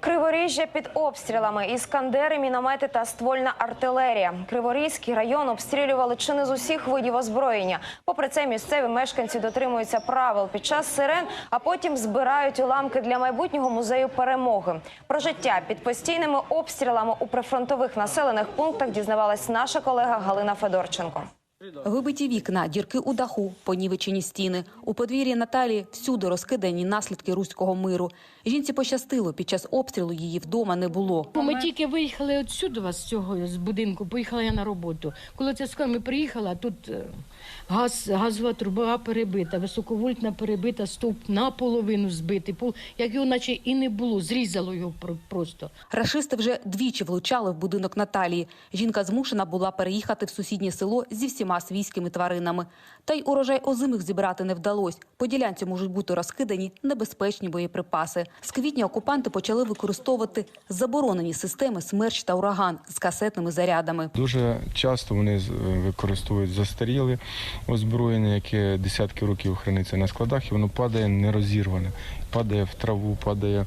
Криворіжжя під обстрілами, іскандери, міномети та ствольна артилерія. Криворізький район обстрілювали чи не з усіх видів озброєння. Попри це, місцеві мешканці дотримуються правил під час сирен, а потім збирають уламки для майбутнього музею перемоги. Про життя під постійними обстрілами у прифронтових населених пунктах дізнавалась наша колега Галина Федорченко. Вибиті вікна, дірки у даху, понівечені стіни. У подвір'ї Наталії всюди розкидані наслідки руського миру. Жінці пощастило, під час обстрілу її вдома не було. Ми тільки виїхали отсюди, з цього з будинку, поїхала я на роботу. Коли це скоро ми приїхала, тут е, газ, газова труба перебита, високовольтна перебита, стовп наполовину збитий. Пол, як його наче і не було, зрізало його про- просто. Рашисти вже двічі влучали в будинок Наталії. Жінка змушена була переїхати в сусіднє село зі всіма свійськими тваринами. Та й урожай озимих зібрати не вдалось. По ділянці можуть бути розкидані небезпечні боєприпаси. З квітня окупанти почали використовувати заборонені системи «Смерч» та «Ураган» з касетними зарядами. Дуже часто вони використовують застаріле озброєння, яке десятки років храниться на складах, і воно падає нерозірване, падає в траву, падає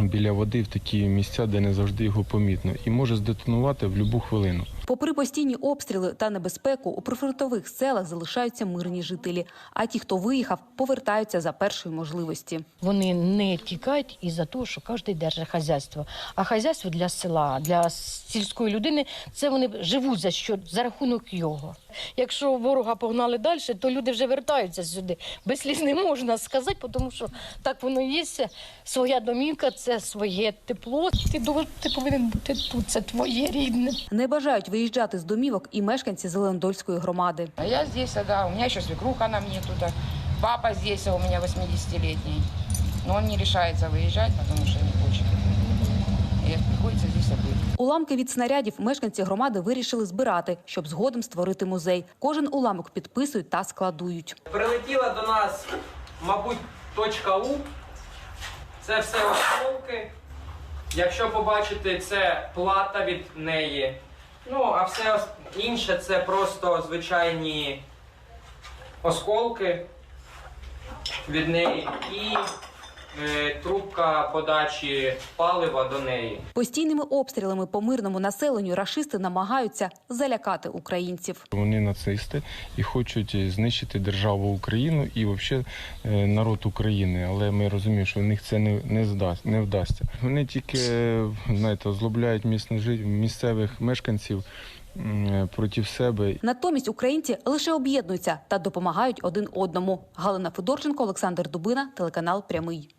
біля води в такі місця, де не завжди його помітно, і може здетонувати в будь-яку хвилину. Попри постійні обстріли та небезпеку, у прифронтових селах залишаються мирні жителі. А ті, хто виїхав, повертаються за першої можливості. Вони не тікають і за того, що кожен держить хазяйство. А хазяйство для села, для сільської людини це вони живуть за що за рахунок його. Якщо ворога погнали далі, то люди вже вертаються сюди. Без сліз не можна сказати, тому що так воно є. Своя домівка це своє тепло. Ти, ти повинен бути тут. Це твоє рідне. Не бажають виїжджати з домівок і мешканці Зелендольської громади. А я здесь, да, у меня еще свекруха на мне тут. Папа здесь, у меня 80-летний. Но он не решается выезжать, потому что не хочет. И приходится здесь быть. Уламки від снарядів мешканці громади вирішили збирати, щоб згодом створити музей. Кожен уламок підписують та складують. Прилетіла до нас, мабуть, точка У. Це все осколки. Якщо побачите, це плата від неї. Ну, а все інше це просто звичайні осколки від неї і трубка подачі палива до неї. Постійними обстрілами по мирному населенню рашисти намагаються залякати українців. Вони нацисти і хочуть знищити державу Україну і взагалі народ України. Але ми розуміємо, що в них це не, не, здасть, не вдасться. Вони тільки знаєте, озлобляють місцевих місцевих мешканців проти себе. Натомість українці лише об'єднуються та допомагають один одному. Галина Федорченко, Олександр Дубина, телеканал Прямий.